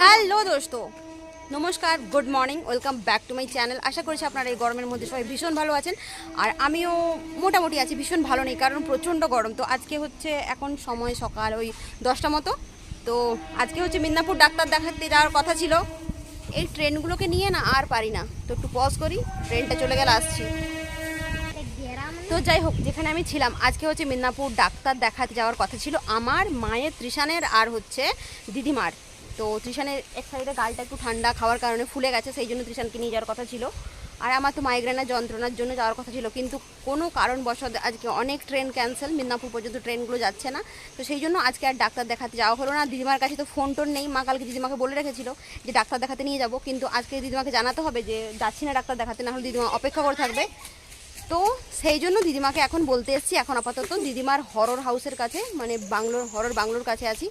Hello দোস্ত। নমস্কার, good morning, welcome back to my channel. আশা করছি আপনারা এই গরমের মধ্যে সবাই ভীষণ ভালো আছেন। আর আমিও মোটামুটি আছি, ভীষণ ভালো নেই, কারণ প্রচণ্ড গরম। তো আজকে হচ্ছে এখন সময় সকাল ওই দশটা মতো। তো আজকে হচ্ছে মিদনাপুর ডাক্তার দেখাতে যাওয়ার কথা ছিল। এই ট্রেনগুলোকে নিয়ে না আর পারি না। তো একটু পজ করি, ট্রেনটা চলে গেলে আসছি। তো যাই হোক, যেখানে আমি ছিলাম, আজকে হচ্ছে মিদনাপুর ডাক্তার দেখাতে যাওয়ার কথা ছিল আমার মায়ের ত্রিশানের আর হচ্ছে দিদিমার। তো ত্রিশানের এক সাইডে গালটা একটু ঠান্ডা খাওয়ার কারণে ফুলে গেছে, সেই জন্য ত্রিশানকে নিয়ে যাওয়ার কথা ছিল। আর আমার তো মাইগ্রেনের যন্ত্রণার জন্য যাওয়ার কথা ছিল। কিন্তু কোনো কারণবশত আজকে অনেক ট্রেন ক্যান্সেল মিদনাপুর পর্যন্ত ট্রেনগুলো যাচ্ছে না। তো সেই জন্য আজকে আর ডাক্তার দেখাতে যাওয়া হলো না। দিদিমার কাছে তো ফোন টোন নেই। মা কালকে দিদিমাকে বলে রেখেছিল যে ডাক্তার দেখাতে নিয়ে যাব। কিন্তু আজকে দিদিমাকে জানাতে হবে যে, যাচ্ছি না ডাক্তার দেখাতে, না হলে দিদিমা অপেক্ষা করে থাকবে। তো সেই জন্য দিদিমাকে এখন বলতে এসেছি এখন আপাতত দিদিমার হরর হাউসের কাছে মানে বাংলোর হরর বাংলোর কাছে আছি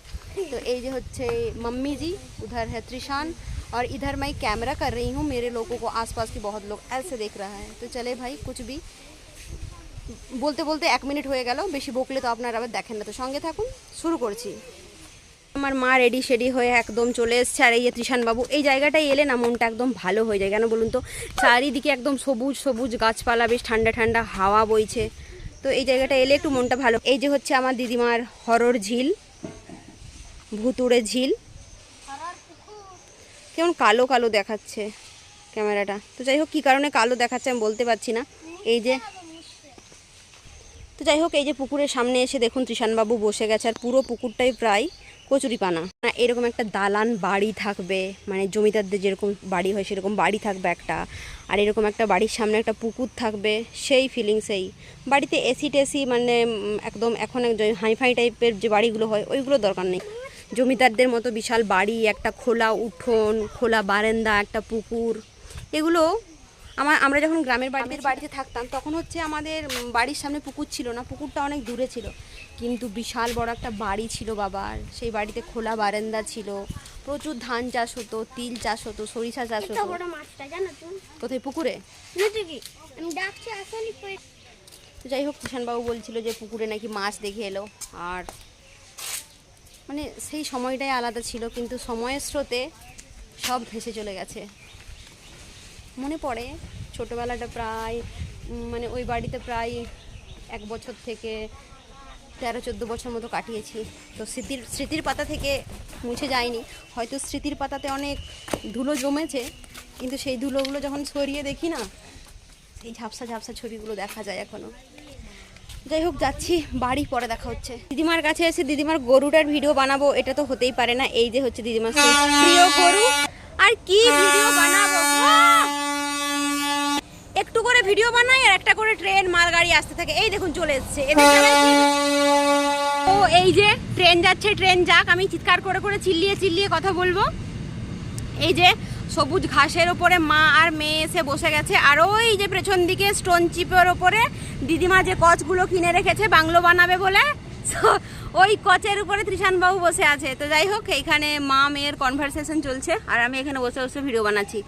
তো এই যে হচ্ছে मम्मी जी उधर है त्रिशान और इधर मैं कैमरा कर रही हूँ मेरे लोगों को आसपास के बहुत लोग ऐसे देख रहा है तो चले भाई कुछ भी বলতে বলতে এক মিনিট হয়ে গেল বেশি বকলে তো আপনারা আবার দেখেন না তো সঙ্গে থাকুন শুরু করছি আমার মা রেডি শেডি হয়ে একদম চলে এসছে। আর এই যে ত্রিশানবাবু এই জায়গাটায় এলে না মনটা একদম ভালো হয়ে যায়। কেন বলুন তো? চারিদিকে একদম সবুজ সবুজ গাছপালা, বেশ ঠান্ডা ঠান্ডা হাওয়া বইছে। তো এই জায়গাটা এলে একটু মনটা ভালো। এই যে হচ্ছে আমার দিদিমার হরর ঝিল, ভুতুড়ে ঝিল। কেমন কালো কালো দেখাচ্ছে ক্যামেরাটা। তো যাই হোক, কী কারণে কালো দেখাচ্ছে আমি বলতে পারছি না। এই যে তো যাই হোক, এই যে পুকুরের সামনে এসে দেখুন ত্রিশানবাবু বসে গেছে। আর পুরো পুকুরটাই প্রায় কচুরিপানা। না এরকম একটা দালান বাড়ি থাকবে মানে জমিদারদের যেরকম বাড়ি হয় সেরকম বাড়ি থাকবে একটা। আর এরকম একটা বাড়ির সামনে একটা পুকুর থাকবে, সেই ফিলিং সেই বাড়িতে এসি টেসি মানে একদম এখন হাইফাই টাইপের যে বাড়িগুলো হয়, ওইগুলো দরকার নেই। জমিদারদের মতো বিশাল বাড়ি, একটা খোলা উঠোন, খোলা বারান্দা, একটা পুকুর, এগুলো আমার আমরা যখন গ্রামের বাড়ির বাড়িতে থাকতাম তখন হচ্ছে আমাদের বাড়ির সামনে পুকুর ছিল না পুকুরটা অনেক দূরে ছিল। কিন্তু বিশাল বড় একটা বাড়ি ছিল বাবার। সেই বাড়িতে খোলা বারান্দা ছিল। প্রচুর ধান চাষ হতো তিল চাষ হতো সরিষা চাষ হতো। বড় মাছটা জানো তুমি কোথায় পুকুরে? তো যাই হোক কিষানবাবু বলছিল যে পুকুরে নাকি মাছ দেখে এলো। আর মানে সেই সময়টাই আলাদা ছিল কিন্তু সময়ের স্রোতে সব ভেসে চলে গেছে। মনে পড়ে। ছোটোবেলাটা প্রায় মানে ওই বাড়িতে প্রায় এক বছর থেকে তেরো, চোদ্দ বছর মতো কাটিয়েছি। তো স্মৃতির স্মৃতির পাতা থেকে মুছে যায়নি। হয়তো স্মৃতির পাতাতে অনেক ধুলো জমেছে, কিন্তু সেই ধুলোগুলো যখন সরিয়ে দেখি না, সেই ঝাপসা ঝাপসা ছবিগুলো দেখা যায় এখনও যাই হোক, যাচ্ছি, বাড়ি পরে দেখা হচ্ছে। দিদিমার কাছে এসে দিদিমার গরুটার ভিডিও বানাবো, এটা তো হতেই পারে না, এই যে হচ্ছে দিদিমার প্রিয় গরু। আর কি ভিডিও বানাবো! একটু করে ভিডিও বানাই আর একটা করে ট্রেন, মালগাড়ি আসতে থাকে। এই দেখুন চলে এসছে। ও, এই যে ট্রেন যাচ্ছে, ট্রেন যাক। আমি চিৎকার করে করে চিল্লিয়ে চিল্লিয়ে কথা বলব। এই যে সবুজ ঘাসের ওপরে মা আর মেয়ে এসে বসে গেছে। আর ওই যে পেছন দিকে স্টোন চিপের ওপরে দিদিমা যে কচগুলো কিনে রেখেছে, বাংলো বানাবে বলে। ওই কচের উপরে ত্রিশানবাবু বসে আছে। তো যাই হোক, এইখানে মা মেয়ের কনভারসেশন চলছে। আর আমি এখানে বসে বসে ভিডিও বানাচ্ছি।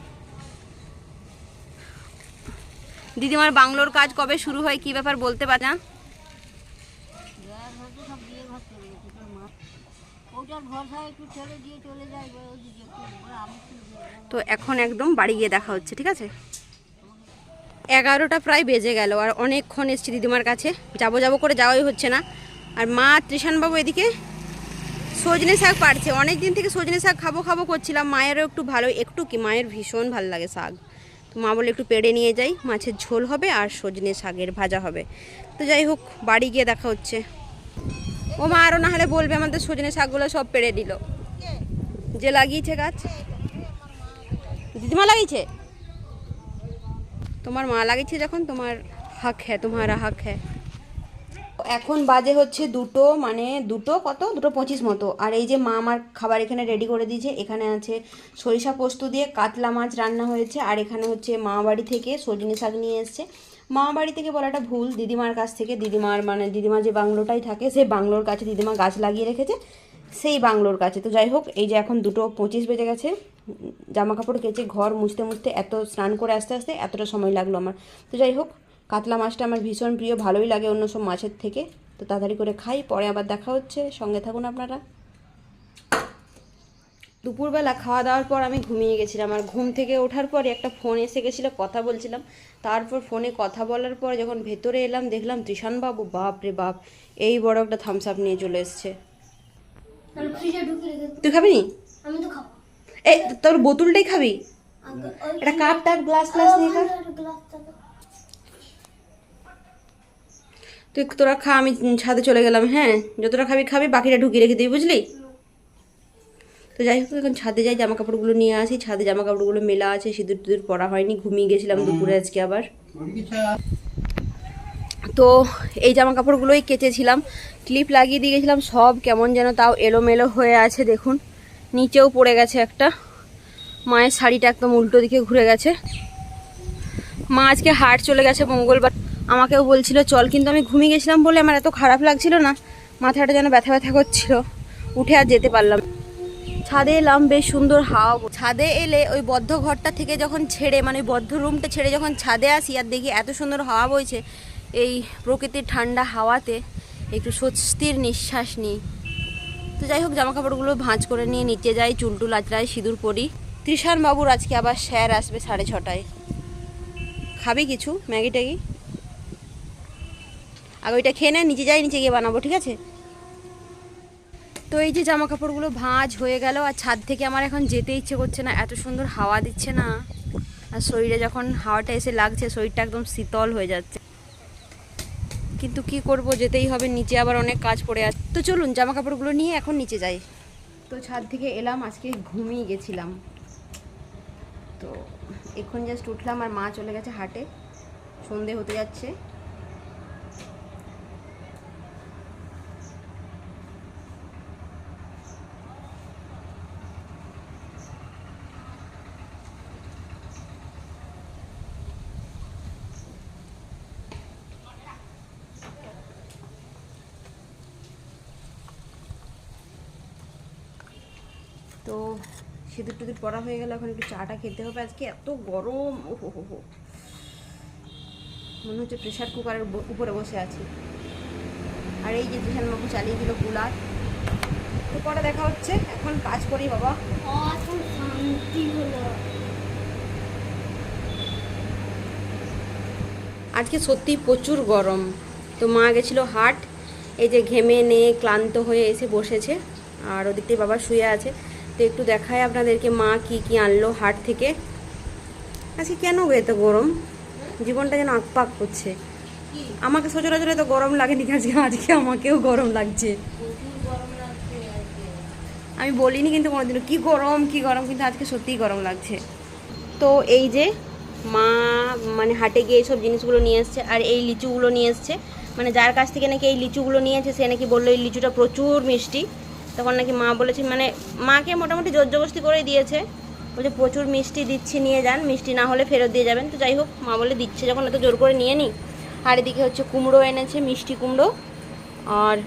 দিদিমার বাংলোর কাজ কবে শুরু হয়, কি ব্যাপার বলতে পার না? তো এখন একদম বাড়ি গিয়ে দেখা হচ্ছে, ঠিক আছে? এগারোটা প্রায় বেজে গেল, আর অনেকক্ষণ এসছি দিদিমার কাছে। যাব যাব করে যাওয়াই হচ্ছে না। আর মা ত্রিশানবাবু এদিকে সজনে শাক পাড়ছে অনেক দিন থেকে সজনে শাক খাব খাব করছিলাম। মায়েরও একটু ভালো, একটু কি মায়ের ভীষণ ভালো লাগে শাক। মা বলে একটু পেড়ে নিয়ে যাই, মাছের ঝোল হবে আর সজনে শাকের ভাজা হবে। তো যাই হোক, বাড়ি গিয়ে দেখা হচ্ছে। ও মা আরও না হলে বলবে আমাদের সজনে শাকগুলো সব পেড়ে দিল। যে লাগিয়েছে গাছ। দিদিমা লাগিয়েছে? তোমার মা লাগিয়েছে যখন, তোমার হাক হ্যাঁ তোমার হাক হ্যাঁ এখন বাজে হচ্ছে দুটো মানে দুটো কত? দুটো পঁচিশ মতো। আর এই যে মা আমার খাবার এখানে রেডি করে দিয়েছে, এখানে আছে সরিষা পোস্ত দিয়ে কাতলা মাছ রান্না হয়েছে, আর এখানে হচ্ছে মা বাড়ি থেকে সজনে শাক নিয়ে এসছে। মা বাড়ি থেকে বলাটা ভুল, দিদিমার কাছ থেকে, দিদিমার মানে দিদিমা যে বাংলোটাই থাকে সেই বাংলোর কাছে দিদিমা গাছ লাগিয়ে রেখেছে, সেই বাংলোর কাছে। তো যাই হোক, এই যে এখন দুটো পঁচিশ বেজে গেছে জামা কাপড় কেচে ঘর মুছতে মুছতে এত স্নান করে আসতে আসতে এতটা সময় লাগল আমার। তো যাই হোক কাতলা মাছটা আমার ভীষণ প্রিয় ভালোই লাগে অন্য সব মাছের থেকে। তো তাড়াতাড়ি করে খাই পরে আবার দেখা হচ্ছে। সঙ্গে থাকুন আপনারা। দুপুরবেলা খাওয়া দাওয়ার পর আমি ঘুমিয়ে গেছিলাম আর ঘুম থেকে ওঠার পরে একটা ফোন এসে গেছিল কথা বলছিলাম। তারপর ফোনে কথা বলার পর যখন ভেতরে এলাম দেখলাম বাবু বাপ রে বাপ এই বড় একটা থামস আপ নিয়ে চলে এসছে। তুই খাবি? নি তোর বোতলটাই খাবি? একটা কাপ টাপ গ্লাস গ্লাস নিয়ে খা। তুই তোরা খা, আমি ছাদে চলে গেলাম হ্যাঁ? যতটা খাবি খাবি, বাকিটা ঢুকিয়ে রেখে দিবি, বুঝলি? তো যাই হোক, এখন ছাদে যাই জামা কাপড়গুলো নিয়ে আসি। ছাদে জামা কাপড়গুলো মেলা আছে, সিঁদুর টুদুর পরা হয়নি, ঘুমিয়ে গেছিলাম দুপুরে আজকে আবার। তো এই জামা কাপড়গুলোই কেচেছিলাম, ক্লিপ লাগিয়ে দিয়ে গেছিলাম, সব কেমন যেন তাও এলোমেলো হয়ে আছে, দেখুন। নিচেও পড়ে গেছে একটা। মায়ের শাড়িটা একদম উল্টো দিকে ঘুরে গেছে। মা আজকে হাট চলে গেছে মঙ্গলবার। আমাকেও বলছিল, চল কিন্তু আমি ঘুমিয়ে গেছিলাম বলে আমার এত খারাপ লাগছিল না। মাথাটা যেন ব্যথা ব্যথা করছিল। উঠে আর যেতে পারলাম ছাদে এলাম, বেশ সুন্দর হাওয়া ছাদে এলে ওই বদ্ধ ঘরটা থেকে যখন ছেড়ে মানে বদ্ধ রুমটা ছেড়ে যখন ছাদে আসি আর দেখি এত সুন্দর হাওয়া বইছে, এই প্রকৃতির ঠান্ডা হাওয়াতে একটু স্বস্তির নিঃশ্বাস নিই। তো যাই হোক জামা কাপড়গুলো ভাঁজ করে নিয়ে নিচে যাই চুলটুল আচড়াই, সিঁদুর পরি। বাবুর আজকে আবার স্যার আসবে সাড়ে ছটায়। খাবি কিছু? ম্যাগি ট্যাগি? আগে ওইটা খেয়ে নে, নিচে যাই, নিচে গিয়ে বানাবো, ঠিক আছে? তো এই যে জামা কাপড়গুলো ভাঁজ হয়ে গেল, আর ছাদ থেকে আমার এখন যেতে ইচ্ছে করছে না, এত সুন্দর হাওয়া দিচ্ছে না। আর শরীরে যখন হাওয়াটা এসে লাগছে, শরীরটা একদম শীতল হয়ে যাচ্ছে। কিন্তু কি করব, যেতেই হবে, নিচে আবার অনেক কাজ পড়ে আছে। তো চলুন জামা কাপড়গুলো নিয়ে এখন নিচে যাই। তো ছাদ থেকে এলাম, আজকে ঘুমিয়ে গেছিলাম। তো এখন জাস্ট উঠলাম, আর মা চলে গেছে হাটে। সন্ধে হতে যাচ্ছে। তো সিঁদুর টুদুর পড়া হয়ে গেল এখন একটু চাটা খেতে হবে। আজকে এত গরম ও হো হো মনে হচ্ছে প্রেশার কুকারের উপরে বসে আছি। আর এই যে জিহান বাবু চালিয়ে দিল কুলার। তো পরে দেখা হচ্ছে এখন কাজ করি বাবা। এখন শান্তি হলো। আজকে সত্যি প্রচুর গরম। তো মা গেছিল হাট এই যে ঘেমে নিয়ে ক্লান্ত হয়ে এসে বসেছে। আর ওদিকতে বাবা শুয়ে আছে। তো একটু দেখায় আপনাদেরকে মা কি কি আনলো হাট থেকে। আজকে কেন এত গরম? জীবনটা যেন আকপাক করছে। আমাকে সচরাচর এত গরম লাগেনি আজকে আজকে আমাকেও গরম লাগছে। আমি বলিনি কিন্তু কোনোদিনও, কি গরম কি গরম, কিন্তু আজকে সত্যিই গরম লাগছে। তো এই যে মা মানে হাটে গিয়ে সব জিনিসগুলো নিয়ে এসছে, আর এই লিচুগুলো নিয়ে এসছে। মানে যার কাছ থেকে নাকি এই লিচুগুলো নিয়েছে সে নাকি বলল এই লিচুটা প্রচুর মিষ্টি। তখন নাকি মা বলেছে মানে মাকে মোটামুটি জোর জবরদস্তি করে দিয়েছে। বলছে, প্রচুর মিষ্টি দিচ্ছি, নিয়ে যান, মিষ্টি না হলে ফেরত দিয়ে যাবেন। তো যাই হোক, মা বলে, দিচ্ছে, যখন এত জোর করে নিয়ে নিই আর এদিকে হচ্ছে কুমড়ো এনেছে, মিষ্টি কুমড়ো আর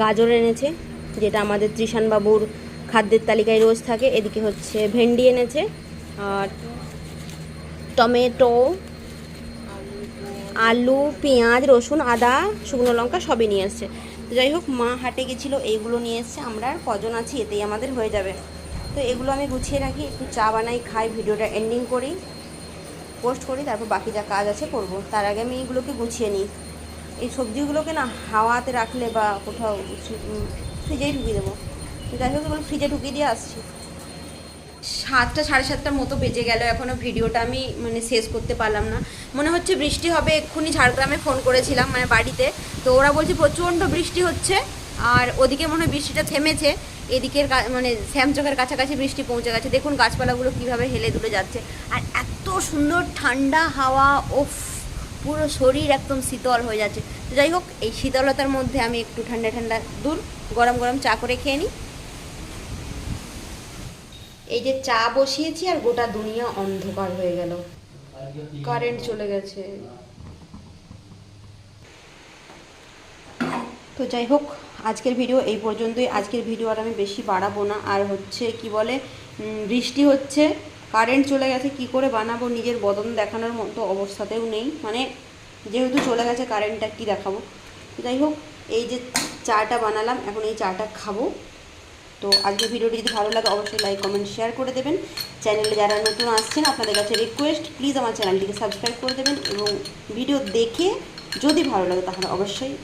গাজর এনেছে, যেটা আমাদের ত্রিশান বাবুর খাদ্যের তালিকায় রোজ থাকে। এদিকে হচ্ছে ভেন্ডি এনেছে আর টমেটো আলু, পেঁয়াজ, রসুন, আদা, শুকনো লঙ্কা সবই নিয়ে এসছে। তো যাই হোক, মা হাটে গেছিল, এইগুলো নিয়ে এসছে, আমরা কজন আছি, এতেই আমাদের হয়ে যাবে। তো এগুলো আমি গুছিয়ে রাখি, একটু চা বানাই, খাই, ভিডিওটা এন্ডিং করি পোস্ট করি, তারপর বাকি যা কাজ আছে করব। তার আগে আমি এইগুলোকে গুছিয়ে নিই। এই সবজিগুলোকে না হাওয়াতে রাখলে বা কোথাও ফ্রিজেই ঢুকিয়ে দেবো। যাই হোক, এগুলো ফ্রিজে ঢুকিয়ে দিয়ে আসছি। সাতটা, সাড়ে সাতটার মতো বেজে গেল। এখনও ভিডিওটা আমি মানে শেষ করতে পারলাম না। মনে হচ্ছে বৃষ্টি হবে, এক্ষুনি ঝাড়গ্রামে ফোন করেছিলাম মানে বাড়িতে। তো ওরা বলছে, প্রচণ্ড বৃষ্টি হচ্ছে। আর ওদিকে মনে হয় বৃষ্টিটা থেমেছে। এদিকের মানে শ্যামচকের কাছাকাছি বৃষ্টি পৌঁছে গেছে। দেখুন গাছপালাগুলো কীভাবে হেলে দুলে যাচ্ছে। আর এত সুন্দর ঠান্ডা হাওয়া ওফ পুরো শরীর একদম শীতল হয়ে যাচ্ছে। তো যাই হোক, এই শীতলতার মধ্যে আমি একটু ঠান্ডা ঠান্ডা দূর গরম গরম চা করে খেয়ে নিই। এই যে চা বসিয়েছি আর গোটা দুনিয়া অন্ধকার হয়ে গেল। কারেন্ট চলে গেছে। তো যাই হোক, আজকের ভিডিও এই পর্যন্তই। আজকের ভিডিও আর আমি বেশি বাড়াবো না। আর হচ্ছে কি বলে বৃষ্টি হচ্ছে, কারেন্ট চলে গেছে, কি করে বানাবো? নিজের বদন দেখানোর মতো অবস্থাতেও নেই। মানে যেহেতু চলে গেছে, কারেন্টটা কি দেখাবো? যাই হোক, এই যে চাটা বানালাম, এখন এই চাটা খাব। তো আজকে ভিডিওটি যদি ভালো লাগে, অবশ্যই লাইক কমেন্ট শেয়ার করে দেবেন। চ্যানেলে যারা নতুন আসছেন, আপনাদের কাছে রিকোয়েস্ট প্লিজ আমার চ্যানেলটিকে সাবস্ক্রাইব করে দেবেন এবং ভিডিও দেখে যদি ভালো লাগে, তাহলে অবশ্যই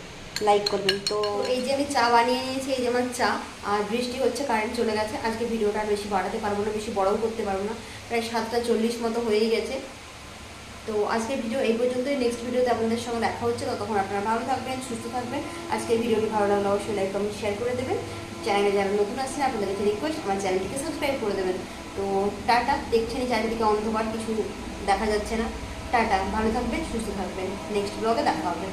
লাইক করবেন। তো এই যে আমি চা বানিয়ে নিয়েছি, এই যে আমার চা, আর বৃষ্টি হচ্ছে কারেন্ট চলে গেছে। আজকে ভিডিওটা বেশি বাড়াতে পারব না, বেশি বড়ও করতে পারব না। প্রায় সাতটা চল্লিশ মতো হয়েই গেছে। তো আজকের ভিডিও এই পর্যন্তই। নেক্সট ভিডিওতে আপনাদের সঙ্গে দেখা হচ্ছে। ততক্ষণ আপনারা ভালো থাকবেন, সুস্থ থাকবেন। আজকের ভিডিওটি ভালো লাগলে অবশ্যই লাইক কমেন্ট শেয়ার করে দেবেন। চ্যানেলে যারা নতুন আসছেন আপনাদেরকে রিকোয়েস্ট আমার চ্যানেলটিকে সাবস্ক্রাইব করে দেবেন। তো টাটা, দেখছেন চারিদিকে অন্ধকার, কিছু দেখা যাচ্ছে না। টাটা, ভালো থাকবেন, সুস্থ থাকবেন। নেক্সট ব্লগে দেখা হবে।